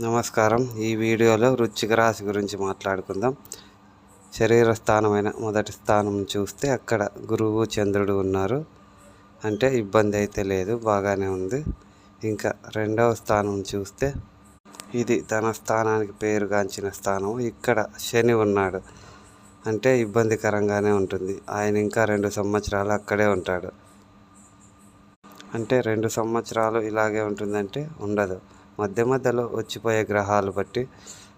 నమస్కారం. ఈ వీడియోలో రుచిక రాశి గురించి మాట్లాడుకుందాం. శరీర స్థానమైన మొదటి స్థానం చూస్తే అక్కడ గురువు చంద్రుడు ఉన్నారు. అంటే ఇబ్బంది అయితే లేదు బాగానే ఉంది. ఇంకా రెండవ స్థానం చూస్తే ఇది తన స్థానానికి పేరుగాంచిన స్థానం. ఇక్కడ శని ఉన్నాడు. అంటే ఇబ్బందికరంగానే ఉంటుంది. ఆయన ఇంకా రెండు సంవత్సరాలు అక్కడే ఉంటాడు. అంటే రెండు సంవత్సరాలు ఇలాగే ఉంటుందంటే ఉండదు. మధ్య మధ్యలో వచ్చిపోయే గ్రహాలు బట్టి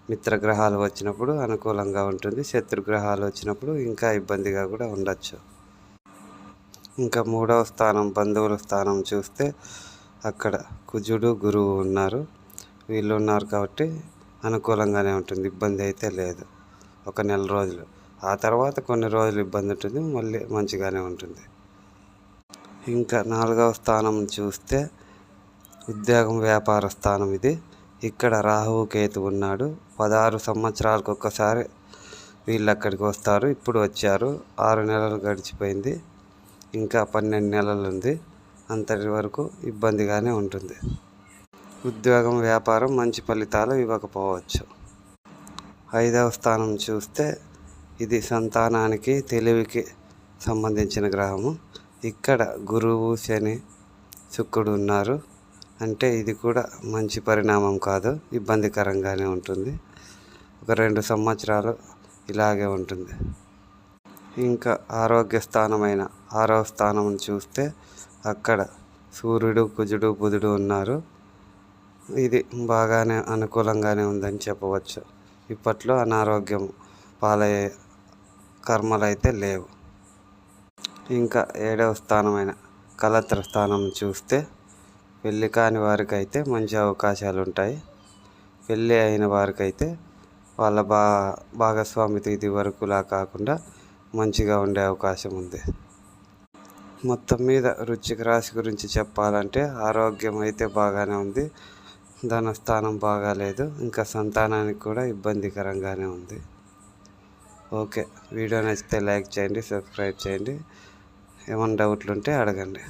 మిత్రగ్రహాలు వచ్చినప్పుడు అనుకూలంగా ఉంటుంది. శత్రుగ్రహాలు వచ్చినప్పుడు ఇంకా ఇబ్బందిగా కూడా ఉండొచ్చు. ఇంకా మూడవ స్థానం బంధువుల స్థానం చూస్తే అక్కడ కుజుడు గురువు ఉన్నారు. వీళ్ళు ఉన్నారు కాబట్టి అనుకూలంగానే ఉంటుంది. ఇబ్బంది అయితే లేదు. ఒక నెల రోజులు. ఆ తర్వాత కొన్ని రోజులు ఇబ్బంది ఉంటుంది. మళ్ళీ మంచిగానే ఉంటుంది. ఇంకా నాలుగవ స్థానం చూస్తే ఉద్యోగం వ్యాపార స్థానం ఇది. ఇక్కడ రాహువు కేతు ఉన్నాడు. పదహారు సంవత్సరాలకు ఒక్కసారి వీళ్ళు అక్కడికి వస్తారు. ఇప్పుడు వచ్చారు. ఆరు నెలలు గడిచిపోయింది. ఇంకా పన్నెండు నెలలు ఉంది. అంతటి వరకు ఇబ్బందిగానే ఉంటుంది. ఉద్యోగం వ్యాపారం మంచి ఫలితాలు ఇవ్వకపోవచ్చు. ఐదవ స్థానం చూస్తే ఇది సంతానానికి తెలివికి సంబంధించిన గ్రహము. ఇక్కడ గురువు శని శుక్రుడు ఉన్నారు. అంటే ఇది కూడా మంచి పరిణామం కాదు ఇబ్బందికరంగానే ఉంటుంది. ఒక రెండు సంవత్సరాలు ఇలాగే ఉంటుంది. ఇంకా ఆరోగ్య స్థానమైన ఆరవ స్థానం చూస్తే అక్కడ సూర్యుడు కుజుడు బుధుడు ఉన్నారు. ఇది బాగానే అనుకూలంగానే ఉందని చెప్పవచ్చు. ఇప్పట్లో అనారోగ్యం పాలయ్యే కర్మలు అయితే లేవు. ఇంకా ఏడవ స్థానమైన కలత్ర స్థానం చూస్తే పెళ్ళి కాని వారికైతే మంచి అవకాశాలు ఉంటాయి పెళ్ళి అయిన వారికైతే వాళ్ళ బా భాగస్వామి ఇది వరకులా కాకుండా మంచిగా ఉండే అవకాశం ఉంది. మొత్తం మీద రుచిక రాశి గురించి చెప్పాలంటే ఆరోగ్యం అయితే బాగానే ఉంది. ధనస్థానం బాగాలేదు. ఇంకా సంతానానికి కూడా ఇబ్బందికరంగానే ఉంది. ఓకే. వీడియో నచ్చితే లైక్ చేయండి సబ్స్క్రైబ్ చేయండి. ఏమైనా డౌట్లు ఉంటే అడగండి.